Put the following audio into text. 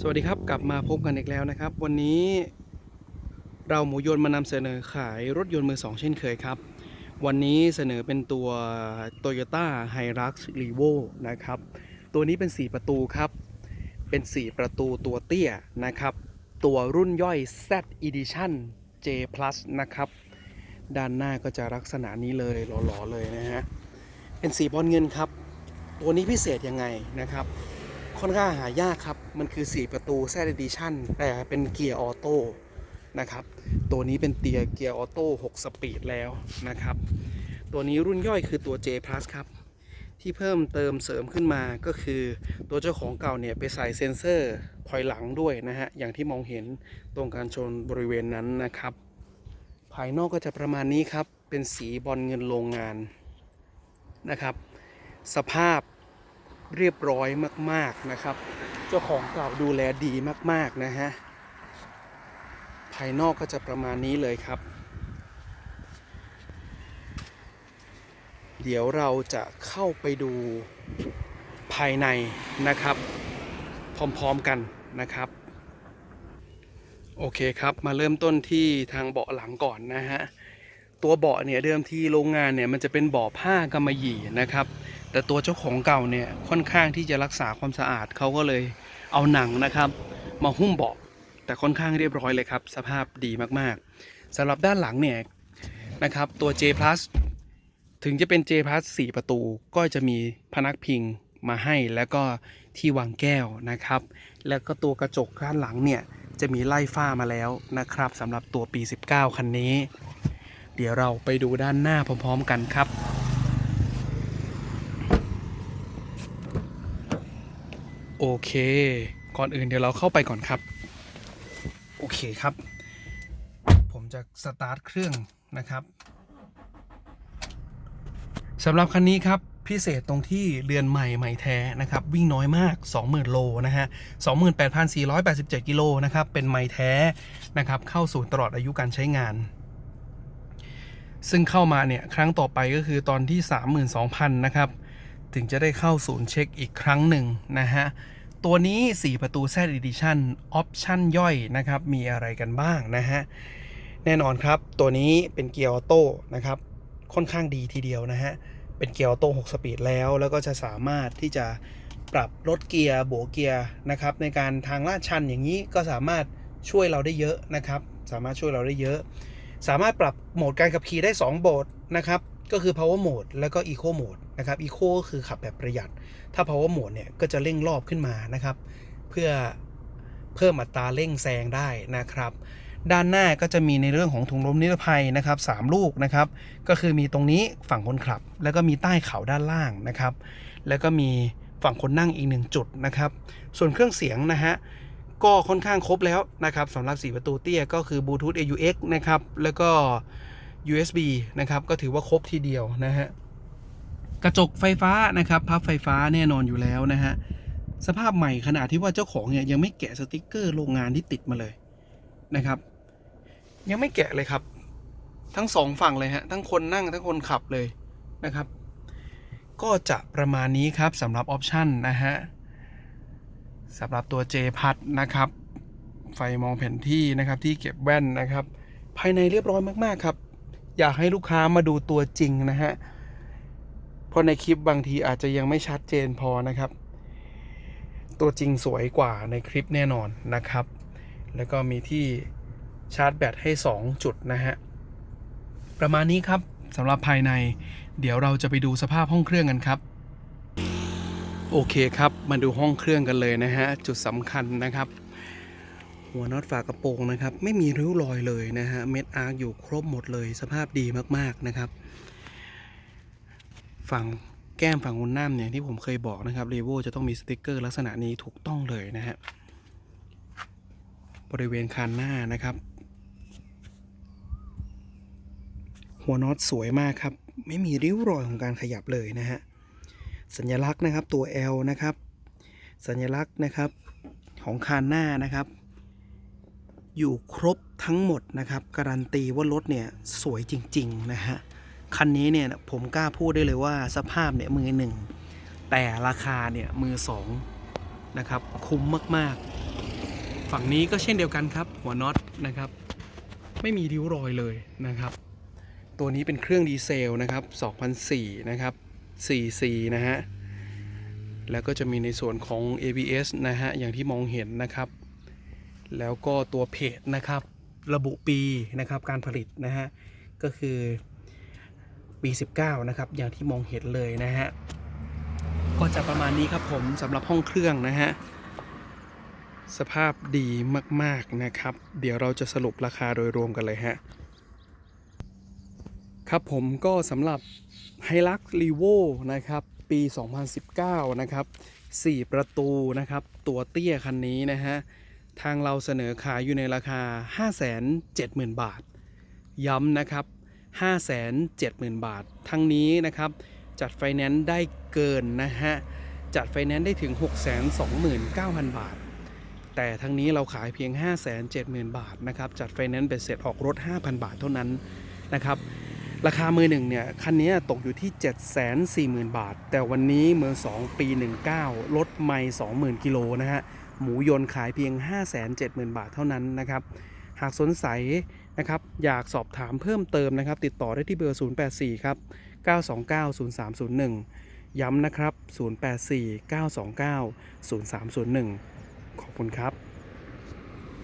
สวัสดีครับกลับมาพบกันอีกแล้วนะครับ วันนี้เราหมูยนต์มานำเสนอขายรถยนต์มือสองเช่นเคยครับ วันนี้เสนอเป็นตัว Toyota Hilux Revo นะครับ ตัวนี้เป็น 4 ประตูครับ เป็น 4 ประตูตัวเตี้ยนะครับ ตัวรุ่นย่อย Z Edition J Plus นะครับ ด้านหน้าก็จะลักษณะนี้เลยหล่อๆเลยนะฮะเป็นสีบอลเงินครับ ตัวนี้พิเศษยังไงนะครับ ค่อนข้างหายากครับ มันคือ 4 ประตูแซดดิชั่นแต่เป็นเกียร์ออโต้นะครับ ตัวนี้เป็นเตียเกียร์ออโต้6สปีดแล้วนะครับ ตัวนี้รุ่นย่อยคือตัว J Plus ครับ ที่เพิ่มเติมเสริมขึ้นมาก็คือตัวเจ้าของเก่าเนี่ยไปใส่เซ็นเซอร์ถอยหลังด้วยนะฮะ อย่างที่มองเห็นตรงการชนบริเวณนั้นนะครับ ภายนอกก็จะประมาณนี้ครับ เป็นสีบอลเงินโรงงานนะครับ สภาพ เรียบร้อยมาก ๆนะครับ เจ้าของเก่าดูแลดีมาก ๆ นะฮะ ภายนอกก็จะประมาณนี้เลยครับ เดี๋ยวเราจะเข้าไปดูภายในนะครับ พร้อม ๆ กันนะครับ โอเคครับมาเริ่มต้นที่ทางเบาะหลังก่อนนะฮะ ตัวเบาะเนี่ยเดิมทีโรงงานเนี่ยมันจะเป็นเบาะผ้ากำมะหยี่นะครับ แต่ตัวเจ้าของเก่าเนี่ยค่อนข้างที่จะรักษาความสะอาดเขาก็เลยเอาหนังนะครับ มาหุ้มเบาะแต่ค่อนข้างเรียบร้อยเลยครับ สภาพดีมากๆสำหรับด้านหลังเนี่ยนะครับตัว J Plus ถึงจะเป็น J Plus 4 ประตูก็จะมีพนักพิงมาให้แล้วก็ที่วางแก้วนะครับ แล้วก็ตัวกระจกด้านหลังเนี่ยจะมีไล่ฝ้ามาแล้วนะครับสำหรับตัวปี 19 คันนี้ เดี๋ยวเราไปดูด้านหน้าพร้อม ๆ กันครับ โอเค ก่อนอื่นเดี๋ยวเราเข้าไปก่อนครับ โอเคครับ ผมจะสตาร์ทเครื่องนะครับสำหรับคันนี้ครับพิเศษตรงที่เรือนใหม่ใหม่แท้นะครับ วิ่งน้อยมาก 20,000 โลนะฮะ 28,487 กิโลนะครับ เป็นใหม่แท้นะครับ เข้าสู่ตลอดอายุการใช้งาน ซึ่งเข้ามาเนี่ยครั้งต่อไปก็คือตอนที่ 32,000 นะครับ ถึงจะได้เข้าศูนย์เช็คอีกครั้งหนึ่งนะฮะ ตัวนี้ 4 ประตู Z Edition ออปชั่นย่อยนะครับ มีอะไรกันบ้างนะฮะ แน่นอนครับ ตัวนี้เป็นเกียร์ออโต้นะครับ ค่อนข้างดีทีเดียวนะฮะ เป็นเกียร์ออโต้ 6 สปีดแล้ว แล้วก็จะสามารถที่จะปรับลดเกียร์โบวกเกียร์นะครับ ในการทางลาดชันอย่างนี้ก็สามารถช่วยเราได้เยอะนะครับ สามารถช่วยเราได้เยอะ สามารถปรับโหมดการขับขี่ได้ 2 โหมดนะครับ ก็คือ power mode แล้วก็ eco mode นะครับ eco ก็คือขับแบบประหยัด ถ้า power mode เนี่ยก็จะเร่งรอบขึ้นมานะครับ เพื่อเพิ่มอัตราเร่งแซงได้นะครับ ด้านหน้าก็จะมีในเรื่องของถุงลมนิรภัยนะครับ3ลูกนะครับ ก็คือมีตรงนี้ฝั่งคนขับ แล้วก็มีใต้เข่าด้านล่างนะครับ แล้วก็มีฝั่งคนนั่งอีกหนึ่งจุดนะครับ ส่วนเครื่องเสียงนะฮะ ก็ค่อนข้างครบแล้วนะครับสำหรับ 4 ประตูเตี้ยก็คือ Bluetooth AUX นะครับ แล้วก็ USB นะครับ ก็ถือว่าครบทีเดียวนะฮะ กระจกไฟฟ้านะครับ พับไฟฟ้าแน่นอนอยู่แล้วนะฮะ สภาพใหม่ขนาดที่ว่าเจ้าของเนี่ยยังไม่แกะสติกเกอร์โรงงานที่ติดมาเลยนะครับ ยังไม่แกะเลยครับ ทั้งสองฝั่งเลยฮะ ทั้งคนนั่งทั้งคนขับเลยนะครับ ก็จะประมาณนี้ครับสำหรับออปชันนะฮะ สำหรับตัว J พัดนะครับ ไฟมองแผนที่นะครับที่เก็บแว่นนะครับ ภายในเรียบร้อยมากๆครับ อยากให้ลูกค้ามาดูตัวจริงนะฮะเพราะในคลิปบางทีอาจจะยังไม่ชัดเจนพอนะครับ ตัวจริงสวยกว่าในคลิปแน่นอนนะครับ แล้วก็มีที่ชาร์จแบตให้ 2 จุดนะฮะประมาณนี้ครับสำหรับภายใน เดี๋ยวเราจะไปดูสภาพห้องเครื่องกันครับ โอเคครับ มาดูห้องเครื่องกันเลยนะฮะ จุดสำคัญนะครับ หัวน็อตฝากระโปรงนะครับ ไม่มีริ้วรอยเลยนะฮะ เม็ดอาร์คอยู่ครบหมดเลย สภาพดีมากๆนะครับ ฝั่งแก้มฝั่งคนน้ำเนี่ยที่ผมเคยบอกนะครับรีโวจะต้องมีสติกเกอร์ลักษณะนี้ถูกต้องเลยนะฮะ บริเวณคานหน้านะครับ หัวน็อตสวยมากครับ ไม่มีริ้วรอยของการขยับเลยนะฮะ สัญลักษณ์นะครับตัว L นะครับ สัญลักษณ์นะครับของคานหน้านะครับ อยู่ครบทั้งหมดนะครับ การันตีว่ารถเนี่ยสวยจริงๆนะฮะคันนี้เนี่ยผมกล้าพูดได้เลยว่าสภาพเนี่ยมือหนึ่งแต่ราคาเนี่ยมือสองนะครับคุ้มมากๆ ฝั่งนี้ก็เช่นเดียวกันครับ หัวน็อตนะครับ ไม่มีริ้วรอยเลยนะครับ ตัวนี้เป็นเครื่องดีเซลนะครับ2004นะครับ 4C นะฮะ แล้วก็จะมีในส่วนของ ABS นะฮะ อย่างที่มองเห็นนะครับ แล้วก็ตัวเพจนะครับ ระบุปีนะครับการผลิตนะฮะ ก็คือปี 19 นะครับ อย่างที่มองเห็นเลยนะฮะ ก็จะประมาณนี้ครับผมสำหรับห้องเครื่องนะฮะ สภาพดีมาก ๆ นะครับ เดี๋ยวเราจะสรุปราคาโดยรวมกันเลยฮะ ครับผมก็สำหรับ h i l u x r e v o นะครับ ปี 2019 นะครับ 4 ประตูนะครับ ตัวเตี้ยคันนี้นะฮะ ทางเราเสนอขายอยู่ในราคา 570,000 บาท ย้ำนะครับ 570,000 บาท ทั้งนี้นะครับ จัดไฟแนนซ์ได้เกินนะฮะ จัดไฟแนนซ์ได้ถึง 629,000 บาท แต่ทั้งนี้เราขายเพียง 570,000 บาทนะครับ จัดไฟแนนซ์เป็นเสร็จออกรถ 5,000 บาทเท่านั้นนะครับ ราคามือหนึ่งเนี่ยคันนี้ตกอยู่ที่ 740,000 บาท แต่วันนี้มือ 2 ปี 19รถไม่ 20,000 กิโลนะฮะ หมูยนต์ขายเพียง 570,000 บาทเท่านั้นนะครับ หากสนใจนะครับอยากสอบถามเพิ่มเติมนะครับ ติดต่อได้ที่เบอร์ 084 ครับ 929 0301 ย้ำนะครับ 084 929 0301 ขอบคุณครับ